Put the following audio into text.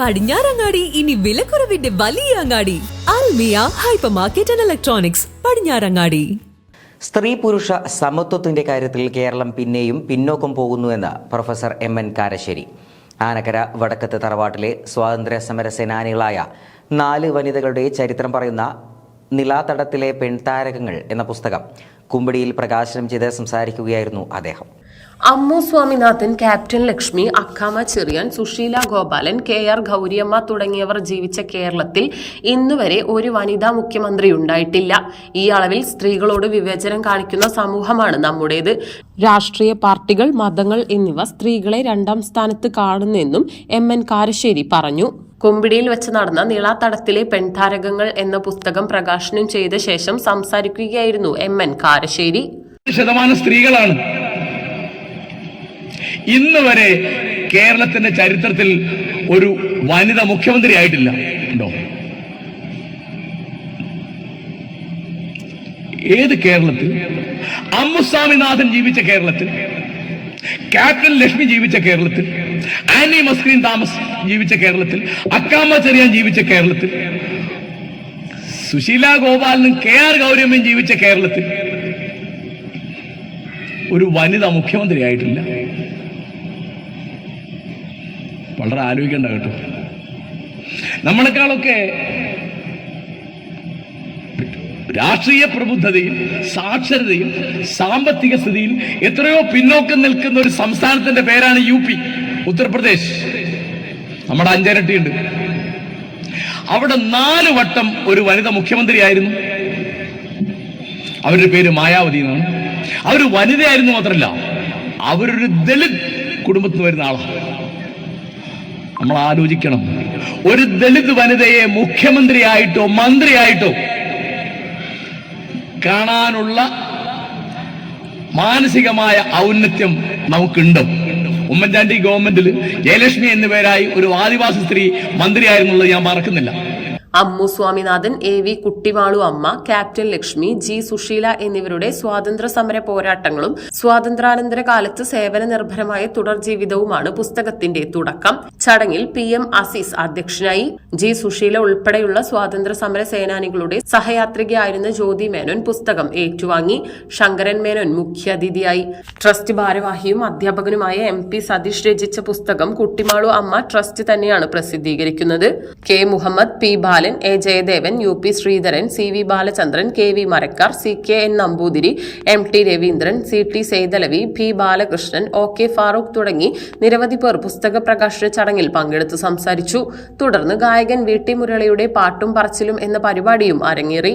പടിഞ്ഞാറങ്ങാടി ഇനി വിലക്കുറവിന്റെ വലിയ അങ്ങാടി. Almiya hyper market and electronics Padinjarangadi. സ്ത്രീ പുരുഷ സമത്വത്തിന്റെ കാര്യത്തിൽ കേരളം പിന്നെയും പിന്നോക്കം പോകുന്നുവെന്ന് professor M N Karassery. Anakkara വടക്കത്തെ തറവാട്ടിലെ സ്വാതന്ത്ര്യ സമര സേനാനികളായ നാല് വനിതകളുടെ ചരിത്രം പറയുന്ന നിലാതടത്തിലെ പെൺതാരകങ്ങൾ എന്ന പുസ്തകം കുമ്പടിയിൽ പ്രകാശനം ചെയ്ത് സംസാരിക്കുകയായിരുന്നു അദ്ദേഹം. Ammu Swaminathan captain Lakshmi Akkamma Cherian Susheela Gopalan K R Gouriamma തുടങ്ങിയവർ ജീവിച്ച കേരളത്തിൽ ഇന്നുവരെ ഒരു വനിതാ മുഖ്യമന്ത്രി ഉണ്ടായിട്ടില്ല. ഈ അളവിൽ സ്ത്രീകളോട് വിവേചനം കാണിക്കുന്ന സമൂഹമാണ് നമ്മുടേത്. രാഷ്ട്രീയ പാർട്ടികൾ മതങ്ങൾ എന്നിവ സ്ത്രീകളെ രണ്ടാം സ്ഥാനത്ത് കാണുന്നെന്നും എം എൻ കാരശ്ശേരി പറഞ്ഞു. കുമ്പിടിയിൽ വെച്ച് നടന്ന നീളാത്തടത്തിലെ പെൺതാരകങ്ങൾ എന്ന പുസ്തകം പ്രകാശനം ചെയ്ത ശേഷം സംസാരിക്കുകയായിരുന്നു എം എൻ കാരശ്ശേരി. ശതമാനം സ്ത്രീകളാണ്. ഇന്ന് വരെ കേരളത്തിന്റെ ചരിത്രത്തിൽ ഒരു വനിത മുഖ്യമന്ത്രി ആയിട്ടില്ല. ഏത് കേരളത്തിൽ? അമ്മുസ്വാമിനാഥൻ ജീവിച്ച കേരളത്തിൽ ക്യാപ്റ്റൻ ലക്ഷ്മി ജീവിച്ച കേരളത്തിൽ ആനി മസ്ക്രീൻ താമസ് ജീവിച്ച കേരളത്തിൽ അക്കാമ ചെറിയാൻ ജീവിച്ച കേരളത്തിൽ സുശീല ഗോപാലനും കെ ആർ ഗൗരമ്മയും ജീവിച്ച കേരളത്തിൽ ഒരു വനിത മുഖ്യമന്ത്രി ആയിട്ടില്ല വളരെ ആലോചിക്കേണ്ട കേട്ടോ. നമ്മളെക്കാളൊക്കെ രാഷ്ട്രീയ പ്രബുദ്ധതയും സാക്ഷരതയും സാമ്പത്തിക സ്ഥിതിയും എത്രയോ പിന്നോക്കം നിൽക്കുന്ന ഒരു സംസ്ഥാനത്തിന്റെ പേരാണ് യു ഉത്തർപ്രദേശ്. നമ്മുടെ അഞ്ചരട്ടിയുണ്ട്. അവിടെ നാല് വട്ടം ഒരു വനിത മുഖ്യമന്ത്രിയായിരുന്നു. അവരുടെ പേര് മായാവതി എന്നാണ്. അവർ വനിതയായിരുന്നു മാത്രമല്ല അവരൊരു ദളിത് കുടുംബത്തിൽ നിന്ന് വരുന്ന ആളാണ് നമ്മൾ ആലോചിക്കണം ഒരു ദളിത് വനിതയെ മുഖ്യമന്ത്രിയായിട്ടോ മന്ത്രിയായിട്ടോ കാണാനുള്ള മാനസികമായ ഔന്നത്യം നമുക്കുണ്ടോ? ഉമ്മൻചാണ്ടി ഗവൺമെന്റിൽ ജയലക്ഷ്മി എന്നുപേരായി ഒരു ആദിവാസി സ്ത്രീ മന്ത്രിയായിരുന്നുള്ളത് ഞാൻ മറക്കുന്നില്ല. Ammu Swaminathan A V Kuttivalu Amma captain Lakshmi G Susheela എന്നിവരുടെ സ്വാതന്ത്ര്യ സമര പോരാട്ടങ്ങളും സ്വാതന്ത്ര്യാനന്തര കാലത്ത് സേവന നിർഭരമായ തുടർ ജീവിതവുമാണ് പുസ്തകത്തിന്റെ തുടക്കം. ചടങ്ങിൽ പി എം അസീസ് അധ്യക്ഷനായി ജി സുശീല ഉൾപ്പെടെയുള്ള സ്വാതന്ത്ര്യ സമര സേനാനികളുടെ സഹയാത്രികയായിരുന്ന ജ്യോതി മേനോൻ പുസ്തകം ഏറ്റുവാങ്ങി. ശങ്കരൻ മേനോൻ മുഖ്യാതിഥിയായി. ട്രസ്റ്റ് ഭാരവാഹിയും അധ്യാപകനുമായ എം പി സതീഷ് രചിച്ച പുസ്തകം കുട്ടിമാളു അമ്മ ട്രസ്റ്റ് തന്നെയാണ് പ്രസിദ്ധീകരിക്കുന്നത്. K Muhammad P Balan A Jayadevan U P Sreedharan C V Balachandran K V Marakkar C K N Namboothiri M T Raveendran C T Saithalavi P Balakrishnan O K Farooq തുടങ്ങി നിരവധി പേർ പുസ്തക പ്രകാശന ചടങ്ങിൽ പങ്കെടുത്ത് സംസാരിച്ചു. തുടർന്ന് ഗായകൻ വി ടി മുരളിയുടെ പാട്ടും പറച്ചിലും എന്ന പരിപാടിയും അരങ്ങേറി.